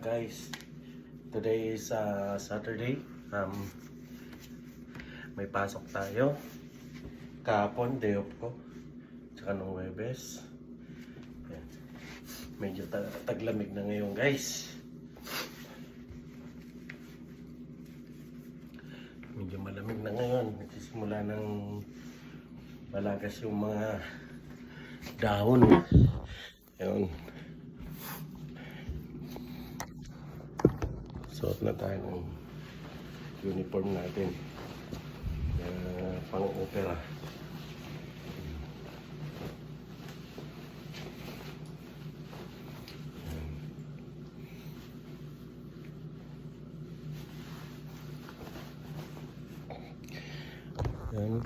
guys. Today is uh, Saturday. Um, may pasok tayo. Kahapon, day off ko. Tsaka nung Webes. Yan. Medyo ta- taglamig na ngayon guys. Medyo malamig na ngayon. Nagsisimula ng malagas yung mga dahon. Ayun. Suot na tayo ng uniform natin. Uh, pang opera. Yan.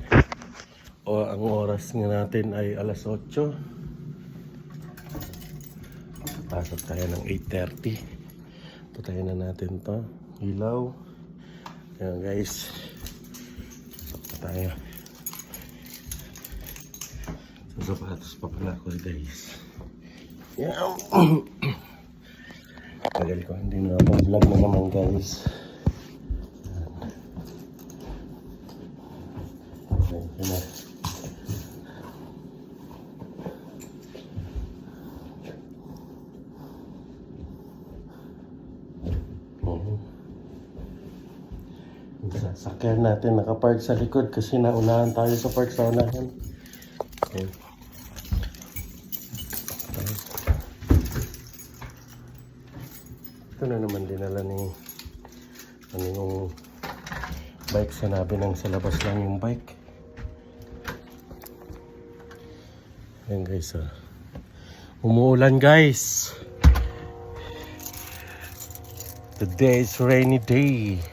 O ang oras nga natin ay alas 8. Pasok tayo ng 8.30. Patayin na natin to. Ilaw. Ayan guys. Tayo. Sa sapatos pa pala ako guys. Yan. Tagal ko hindi na vlog na naman guys. Ayan. Ayan na. Oo. Yung sasakyan natin nakapark sa likod kasi naunahan tayo sa park sa unahan. Okay. Ito na naman dinala ni ano yung bike sinabi nang sa labas lang yung bike. Ayan guys ah. Umuulan guys. Today is rainy day.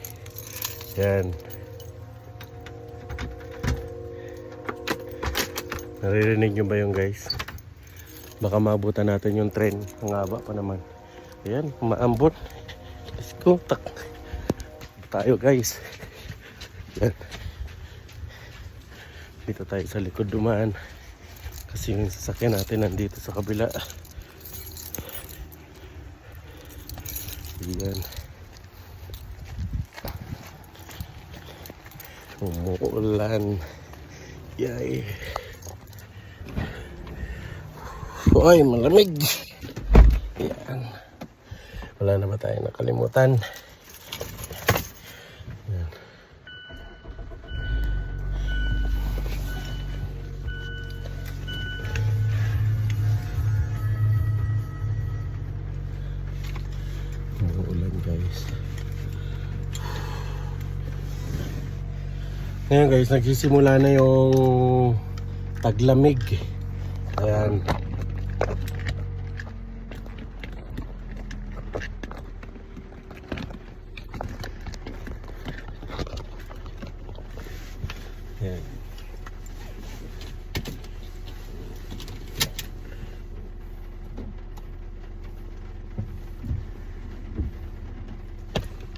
Yan. Naririnig nyo ba yung guys? Baka maabutan natin yung tren. Ang haba pa naman. Ayan, maambot. Let's go. Tak. Tayo guys. Yan. Dito tayo sa likod dumaan. Kasi yung sasakyan natin nandito sa kabila. Yan. Umuulan. Yay. Hoy, malamig. Yan. Wala na ba tayo nakalimutan? Yan. Umuulan guys. Ngayon guys, nagsisimula na yung taglamig. Ayan.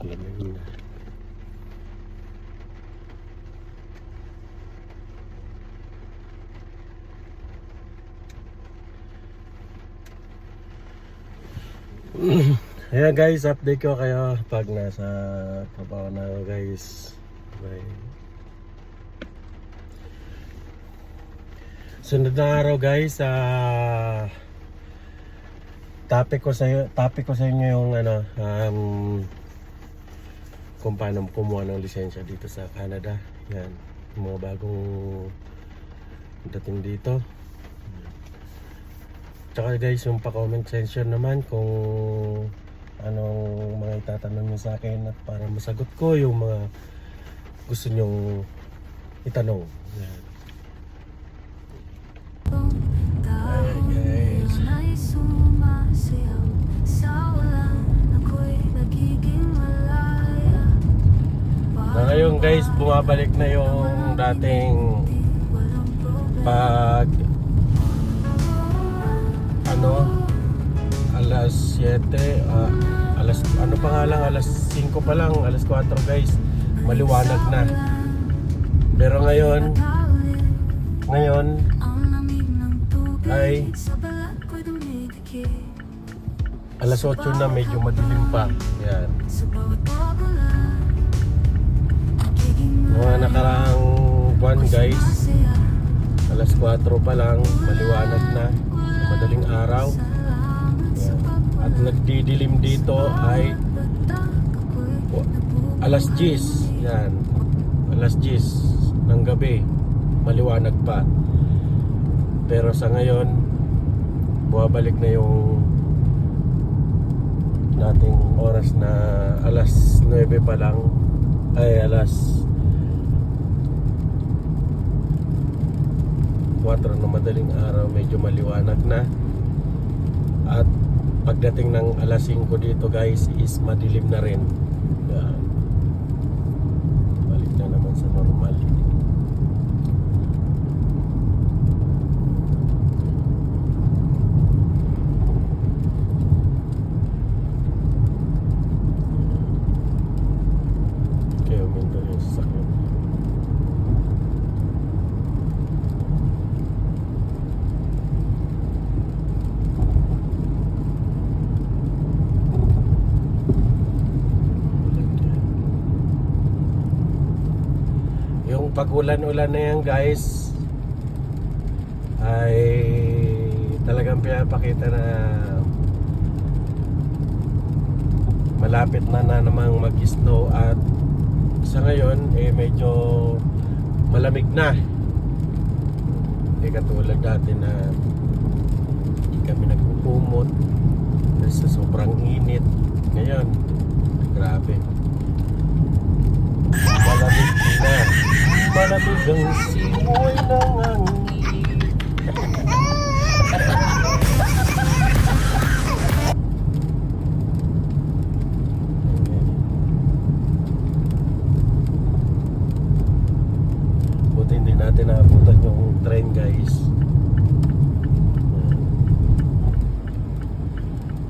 Lamig na. Ayan guys, update ko kayo pag nasa trabaho na guys. Bye. Sunod na araw guys, ah topic ko sa topic ko sa inyo yung ano um, kung paano kumuha ng lisensya dito sa Canada. Yan, mga bagong dating dito. Tsaka guys, yung pa-comment section naman kung anong mga itatanong nyo sa akin at para masagot ko yung mga gusto nyong itanong. Yan. Na ngayon guys, bumabalik na yung dating pag ano alas 7 ah, alas ano pa nga lang alas 5 pa lang alas 4 guys maliwanag na pero ngayon ngayon ay alas 8 na medyo madilim pa. Yan. Mga nakaraang buwan guys, alas 4 pa lang, maliwanag na, madaling araw. At nagdidilim dito ay alas 10. Yan. Alas 10 ng gabi. Maliwanag pa. Pero sa ngayon, bumabalik na yung nating oras na alas 9 pa lang. Ay, alas 4 na madaling araw, medyo maliwanag na. At pagdating ng alas 5 dito guys is madilim na rin. Balik na naman sa normal. Kaya uminto yung sasakyan. Yung pag-ulan-ulan na yan guys ay talagang pinapakita na malapit na na namang mag-snow at sa ngayon eh medyo malamig na. Eh katulad dati na hindi kami nagpupumot sa sobrang init. Ngayon grabe malamig na malamig ang simoy ng hangin Buti hindi natin naabutan yung train guys.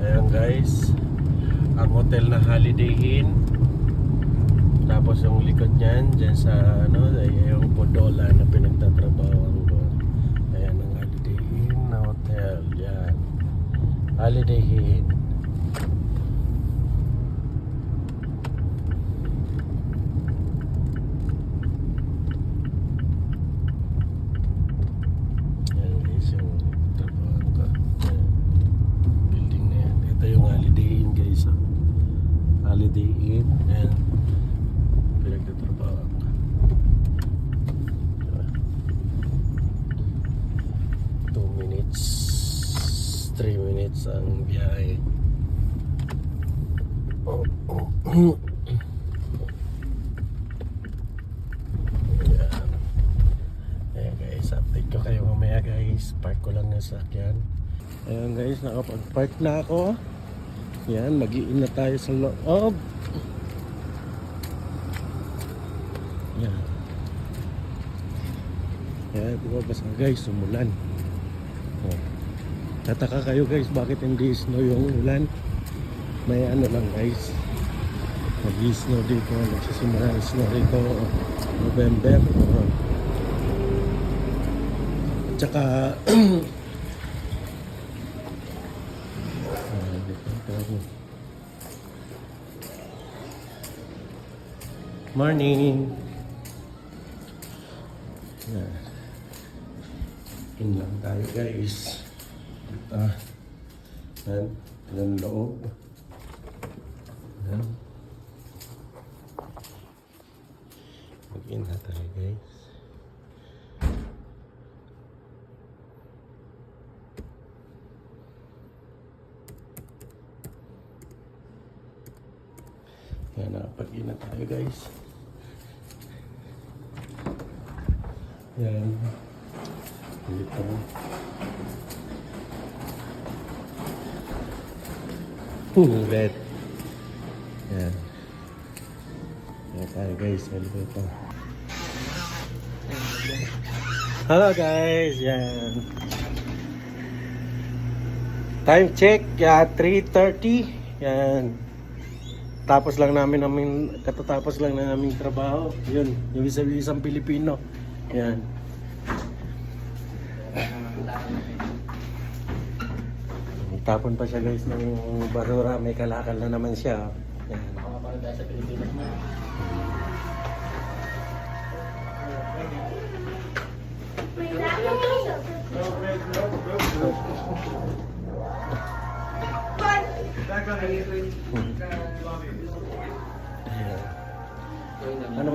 Ayan guys. Ang hotel na Holiday Inn. Yung likod niyan, dyan sa ano, yung Podola na pinagtatrabaho ko. Ayan ang Holiday Inn na hotel. Yan. Holiday Inn. Ayan guys, yung trabaho ko. Ayan. Building na yan. Ito yung Holiday Inn guys. ah. Holiday Inn. Ayan. Pinagtatrabaho ko. Diba? Two minutes. Three minutes ang biyahe. Ayan. Ayan ko kayo mamaya guys. Park ko lang yung sakyan. Ayan guys, nakapag-park na ako. Yan, mag na tayo sa loob. Yan. Yan, bumabas na guys, umulan. Oh. Tataka kayo guys, bakit hindi snow yung ulan? May ano lang guys. Mag-snow dito, nagsisimula ng snow dito November. Oh. Tsaka. Morning. Yan. In lang tayo guys. Dito. Yan. Yan loob. Yan. Mag-in na tayo guys. Yan, nakapag-in na tayo guys. Yan. Dito. Hmm, red. Yan. Yan tayo guys. Elevator. Hello guys. Yan. Time check. Yeah, 3.30. Yan. Tapos lang namin namin katatapos lang na naming trabaho. Yun, yung isa isang Pilipino. Yan. Nagtapon pa siya guys ng basura. May kalakal na naman siya. Yan. Makapanood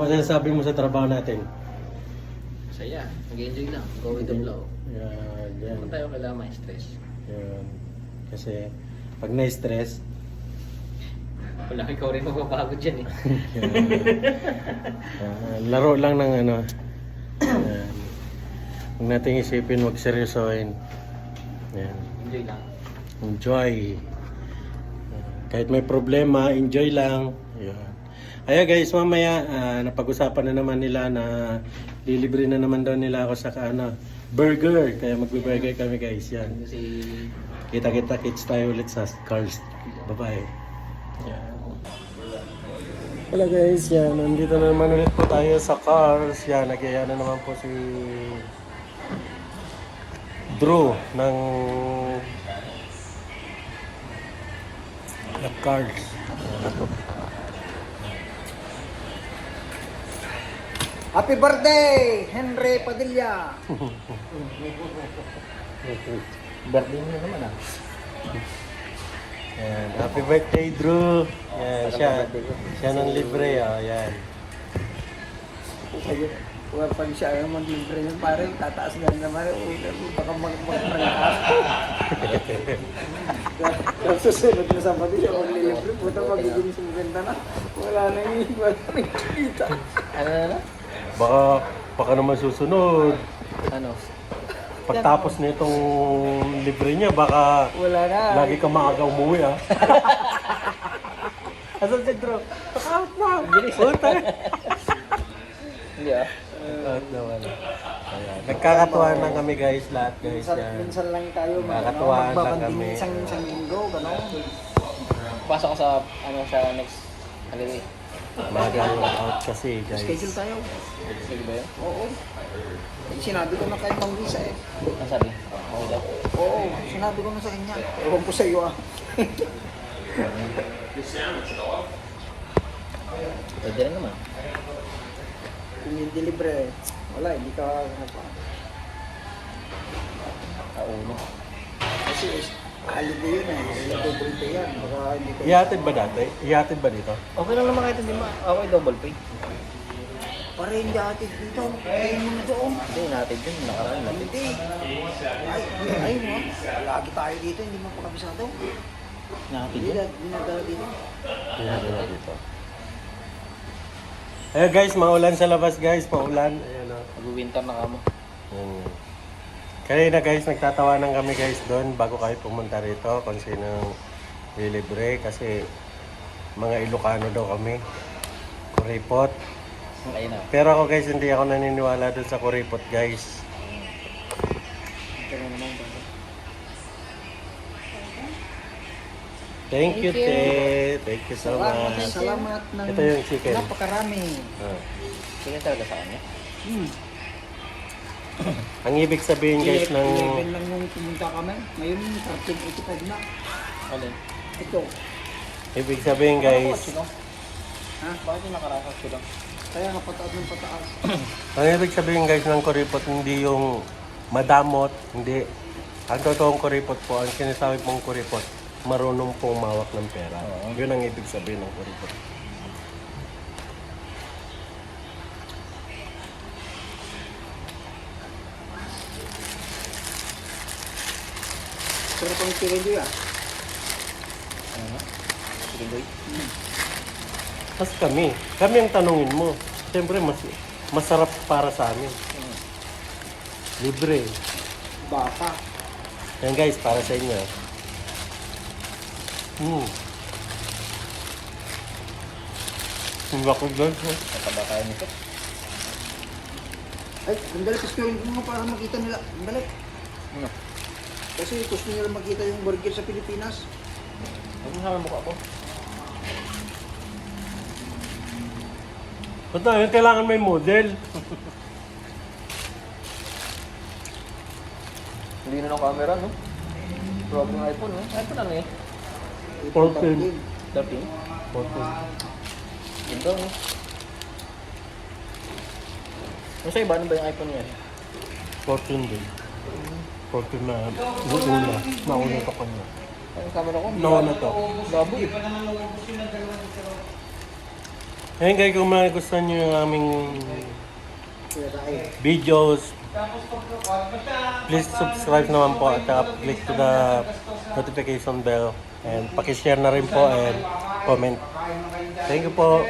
Ano sinasabi mo sa trabaho natin? Masaya. Mag-enjoy lang. Go with the flow. Yan, yan. Huwag tayo kailangan ma-stress. Yan. Kasi pag na-stress, Wala ikaw rin mapapagod dyan eh. yan. Ah, laro lang ng ano. Yan. Huwag nating isipin, huwag seryosohin. Yan. Enjoy lang. Enjoy. Kahit may problema, enjoy lang. Yan. Ayan guys, mamaya ah, napag-usapan na naman nila na lilibre na naman daw nila ako sa ano, burger. Kaya magbe-burger kami guys. Yan. Kita-kita kits tayo ulit sa cars. Bye-bye. Yan. Hello guys, yan. Nandito na naman ulit po tayo sa cars. Yan, nagyaya na naman po si Drew ng ng cars. Happy birthday, Henry Padilla! birthday na naman ah. Yan. Happy birthday, Drew. Yan, siya. Siya ng libre. Oh, yan. Sabi, well, pag siya ang mag-libre ng pare, tataas na naman. Ulan, baka mag-mag-mag-mag Tapos susunod na sa pati siya mag-libre, puta magiging 50 na. Wala na yung wala na yung kita. Ano na na? Baka, baka naman susunod. Ano? Pagtapos nitong libre niya, baka Wala na. lagi ka maaga umuwi, ah. Asan si Drew? Out na! Puta! Hindi ah. Out na wala. Ayan. Nagkakatuwa lang kami guys, lahat guys. Minsan, Yan. minsan lang tayo mag, ano, lang kami. isang, isang linggo, gano'n. Pasok ko sa ano sa next holiday. Magang out kasi guys. Schedule tayo. Sige ba yun? Oo. Eh, Sinabi ko na kay Mang Lisa eh. Ano sabi? Oo daw. Oo, sinabi ko na sa kanya. Ewan ko sa iyo ah. Pwede rin naman. Kung hindi libre, wala, hindi ka apa. Kauno. Kasi is- holiday yun eh. Double pay yan. Baka hindi ka... Ihatid ba dati? Ihatid ba dito? Okay lang naman kahit hindi ma... Okay, double pay. Para hindi atid dito. Kaya mo na doon. Hindi, natin din. Nakaraan natin. Hindi. Ay, ay mo. Lagi tayo dito, hindi mo pa kabisado. Hindi din. na, dinadala dito. Ihatid na dito. Ayan guys, maulan sa labas guys, maulan. Ayan o. Mag-winter na kamo. Yan. Kanina guys, nagtatawanan kami guys doon bago kayo pumunta rito kung sino lilibre kasi mga Ilocano daw kami. Kuripot. Ayun na. Pero ako guys, hindi ako naniniwala doon sa kuripot guys. Thank you, Thank you. Te. Thank you so Salamat, much. salamat ng Ito yung chicken. napakarami. Ah. Sige talaga sa kanya. Hmm. Ang ibig sabihin guys ng 11 lang yung pumunta kami. Ngayon, 1385 na. Alin? Ito. ibig sabihin guys? Ha? Bakit yung nakarakas ko lang? Kaya nga pataas ng pataas. ang ibig sabihin guys ng kuripot hindi yung madamot, hindi. Ang totoong kuripot po, ang sinasabi pong kuripot, marunong pong mawak ng pera. Oo. Yun ang ibig sabihin ng kuripot. Pero pang tirendo yan. Ano na? Sige, boy. Tapos kami, kami ang tanungin mo. Siyempre, mas, masarap para sa amin. Libre. Baka. Yan guys, para sa inyo. Hmm. Ang guys. oh. Mataba tayo nito. Ay, sandali, pisuin mo para makita nila. Sandali. Ano? Kasi gusto nila makita yung burger sa Pilipinas. Mo sama mukha ko. Ba't na, yun, kailangan may model. Hindi na ng camera, no? Grabe ng iPhone, no? iPhone ano eh? 14. 13? 14. Ganda, no? Yung sa iba, ano ba yung iPhone niya? 14 din. 14 na una. Nauna to kanya. Ang camera ko? Nauna to. Labo eh. Ngayon guys, kung magustuhan nyo yung aming videos, please subscribe naman po at click to the notification bell and pakishare na rin po and comment. Thank you po.